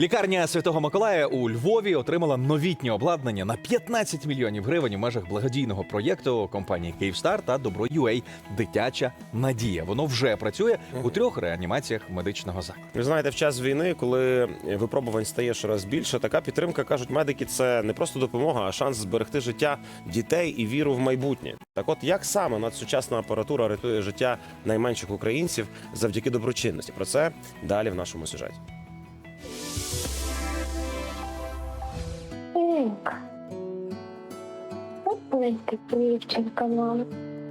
Лікарня Святого Миколая у Львові отримала новітнє обладнання на 15 мільйонів гривень у межах благодійного проєкту компанії Київстар та Добро.UA Дитяча надія. Воно вже працює у трьох реанімаціях медичного закладу. Ви знаєте, в час війни, коли випробувань стає щораз більше, така підтримка кажуть медики, це не просто допомога, а шанс зберегти життя дітей і віру в майбутнє. Так, от як саме надсучасна апаратура рятує життя найменших українців завдяки доброчинності? Про це далі в нашому сюжеті. Маленька дівчинка, мама.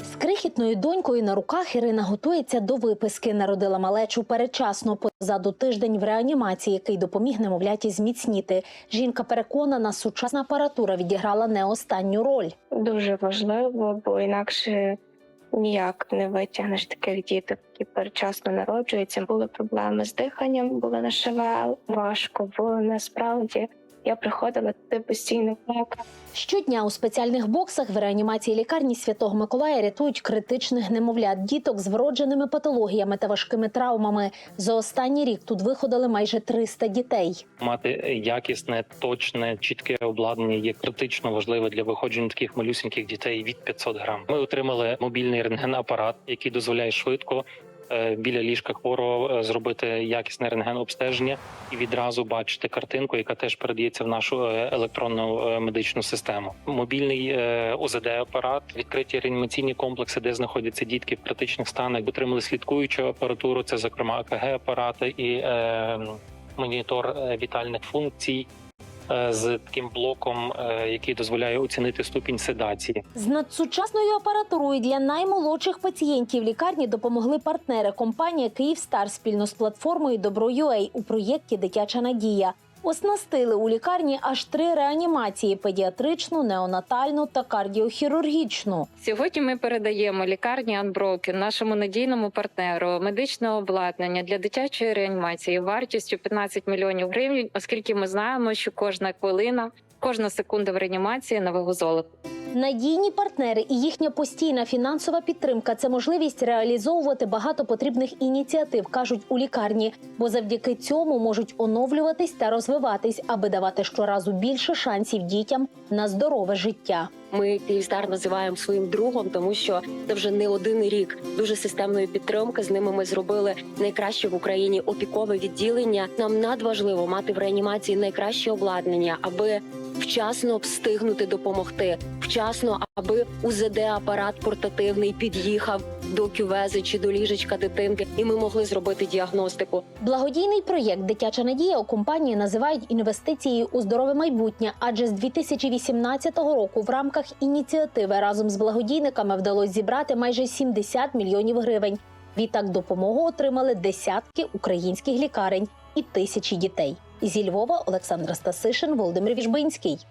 З крихітною донькою на руках Ірина готується до виписки. Народила малечу передчасно позаду тиждень в реанімації, який допоміг немовляті зміцніти. Жінка переконана, сучасна апаратура відіграла не останню роль. Дуже важливо, бо інакше ніяк не витягнеш таких діток, які передчасно народжуються. Були проблеми з диханням, були на ШВЛ, важко, бо насправді я приходила туди постійно плакала. Щодня у спеціальних боксах в реанімації лікарні Святого Миколая рятують критичних немовлят, діток з вродженими патологіями та важкими травмами. За останній рік тут виходили майже 300 дітей. мати якісне, точне, чітке обладнання є критично важливе для виходження таких малюсеньких дітей від 500 грам. Ми отримали мобільний рентген-апарат, який дозволяє швидко. Е, Біля ліжка хворого е, зробити якісне рентген-обстеження і відразу бачити картинку, яка теж передається в нашу е, електронну медичну систему. Мобільний е, ОЗД-апарат, відкриті реанімаційні комплекси, де знаходяться дітки в критичних станах, отримали слідкуючу апаратуру. Це зокрема АКГ-апарати і е, монітор вітальних функцій з таким блоком, е, який дозволяє оцінити ступінь седації. З надсучасною апаратурою для наймолодших пацієнтів лікарні допомогли партнери компанія Київстар спільно з платформою Добро.UA у проєкті Дитяча надія. Оснастили у лікарні аж три реанімації: педіатричну, неонатальну та кардіохірургічну. Сьогодні ми передаємо лікарні Unbroken, нашому надійному партнеру, медичне обладнання для дитячої реанімації вартістю 15 мільйонів гривень, оскільки ми знаємо, що кожна хвилина, кожна секунда в реанімації на вагу золота. Надійні партнери і їхня постійна фінансова підтримка це можливість реалізовувати багато потрібних ініціатив, кажуть у лікарні, бо завдяки цьому можуть оновлюватись та розвиватись, аби давати щоразу більше шансів дітям на здорове життя. Ми Київстар називаємо своїм другом, тому що це вже не один рік дуже системної підтримки. З ними ми зробили найкраще в Україні опікове відділення. Нам надважливо мати в реанімації найкраще обладнання, аби вчасно встигнути допомогти, вчасно, аби УЗД апарат портативний під'їхав до кювези чи до ліжечка дитинки, і ми могли зробити діагностику. Благодійний проєкт Дитяча надія у компанії називають інвестицією у здорове майбутнє, адже з 2018 року в рамках ініціативи разом з благодійниками вдалося зібрати майже 70 мільйонів гривень. Відтак допомогу отримали десятки українських лікарень і тисячі дітей. Зі Львова Олександра Стасишин, Володимир Віжбинський.